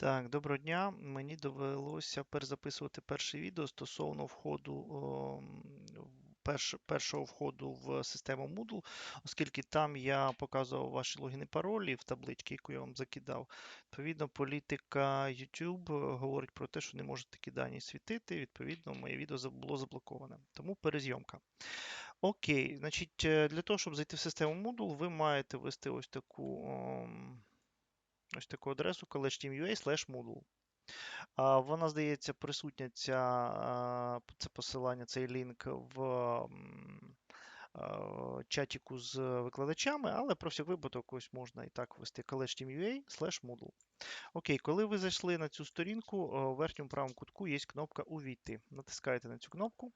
Так, доброго дня. Мені довелося перезаписувати перше відео стосовно входу перш, першого входу в систему Moodle, оскільки там я показував ваші логіни паролі в табличці, яку я вам закидав. Відповідно, політика YouTube говорить про те, що не можуть такі дані світити. Відповідно, моє відео було заблоковане. Тому перезйомка. Окей, значить, е, для того, щоб зайти в систему Moodle, ви маєте ввести ось таку. Ось таку адресу college Moodle. Вона, здається, присутня ця, це посилання, цей лінк в чатіку з викладачами, але про всяк випадок ось можна і так ввести college Moodle. Окей, коли ви зайшли на цю сторінку, в верхньому правому кутку є кнопка Увійти. Натискаєте на цю кнопку.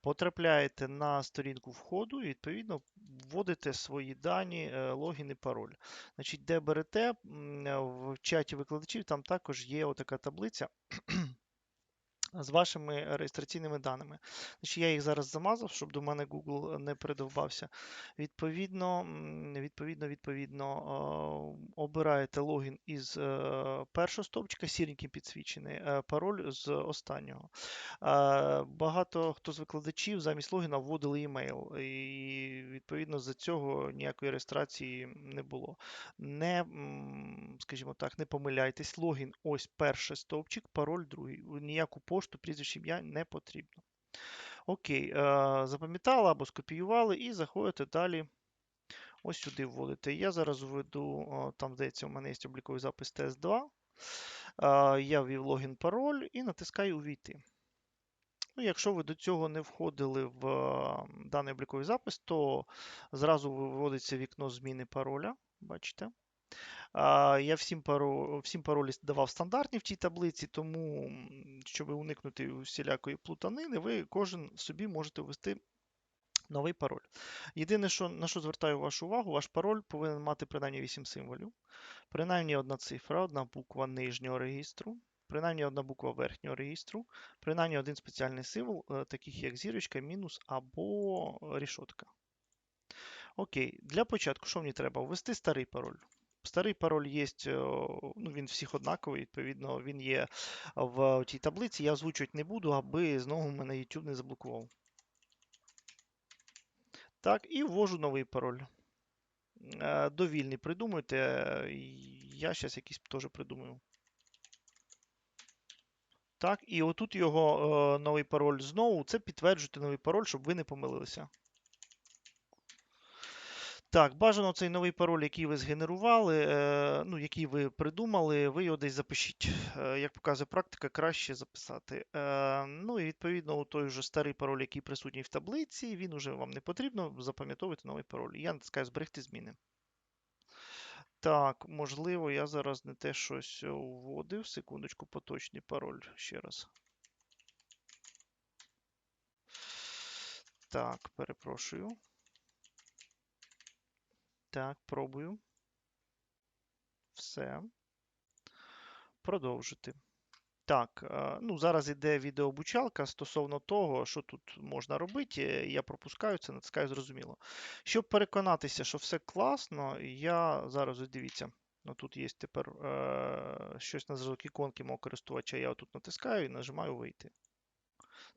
Потрапляєте на сторінку входу і, відповідно, вводите свої дані, е, логін і пароль. Значить, Де берете в чаті викладачів, там також є отака таблиця з вашими реєстраційними даними. Значить, Я їх зараз замазав, щоб до мене Google не передовбався. Відповідно, відповідно, відповідно, обираєте логін із е, першого стовпчика, сіренький підсвічений, е, пароль з останнього. Багато хто з викладачів замість логіна вводили емейл, і відповідно за цього ніякої реєстрації не було. Не, скажімо так, не помиляйтесь, логін ось перший стовпчик, пароль другий. Ніяку пошту, прізвище ім'я не потрібно. Окей, е, запам'ятали або скопіювали, і заходите далі. Ось сюди вводите. Я зараз введу, там, здається, у мене є обліковий запис TS2. Е, я ввів логін, пароль і натискаю Увійти. Ну, Якщо ви до цього не входили в даний обліковий запис, то зразу виводиться вікно зміни пароля. Бачите? Я всім пароль, всім паролі давав стандартні в цій таблиці, тому, щоб уникнути всілякої плутанини, ви кожен собі можете ввести новий пароль. Єдине, що, на що звертаю вашу увагу, ваш пароль повинен мати принаймні 8 символів, принаймні одна цифра, одна буква нижнього регістру, принаймні одна буква верхнього регістру, принаймні один спеціальний символ, е, таких як зірочка, мінус або рішотка. Окей, для початку, що мені треба? Ввести старий пароль. Старий пароль є, е, ну він всіх однаковий, відповідно, він є в тій таблиці. Я озвучувати не буду, аби знову мене YouTube не заблокував. Так, і ввожу новий пароль. Е, довільний придумуйте. Я зараз якийсь теж придумаю. Так, і отут його е, новий пароль знову. Це підтверджуйте новий пароль, щоб ви не помилилися. Так, бажано цей новий пароль, який ви згенерували, е, ну, який ви придумали, ви його десь запишіть. Е, як показує практика, краще записати. Е, ну і відповідно, той вже старий пароль, який присутній в таблиці, він уже вам не потрібно, запам'ятовувати новий пароль. Я натискаю зберегти зміни. Так, можливо, я зараз не те щось вводив. Секундочку, поточний пароль ще раз. Так, перепрошую. Так, пробую. Все. Продовжити. Так, е, ну зараз іде відеообучалка стосовно того, що тут можна робити. Я пропускаю це, натискаю зрозуміло. Щоб переконатися, що все класно, я зараз дивіться. Ну, Тут є тепер е, щось на зразок іконки мого користувача. Я тут натискаю і нажимаю вийти.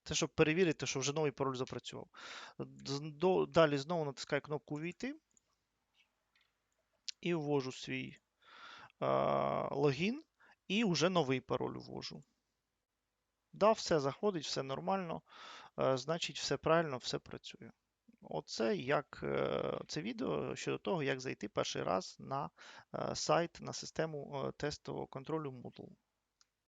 Це щоб перевірити, що вже новий пароль запрацював. Далі знову натискаю кнопку Увійти і ввожу свій е, логін, і вже новий пароль ввожу. Да, все заходить, все нормально, е, значить, все правильно, все працює. Оце як е, це відео щодо того, як зайти перший раз на е, сайт на систему е, тестового контролю Moodle.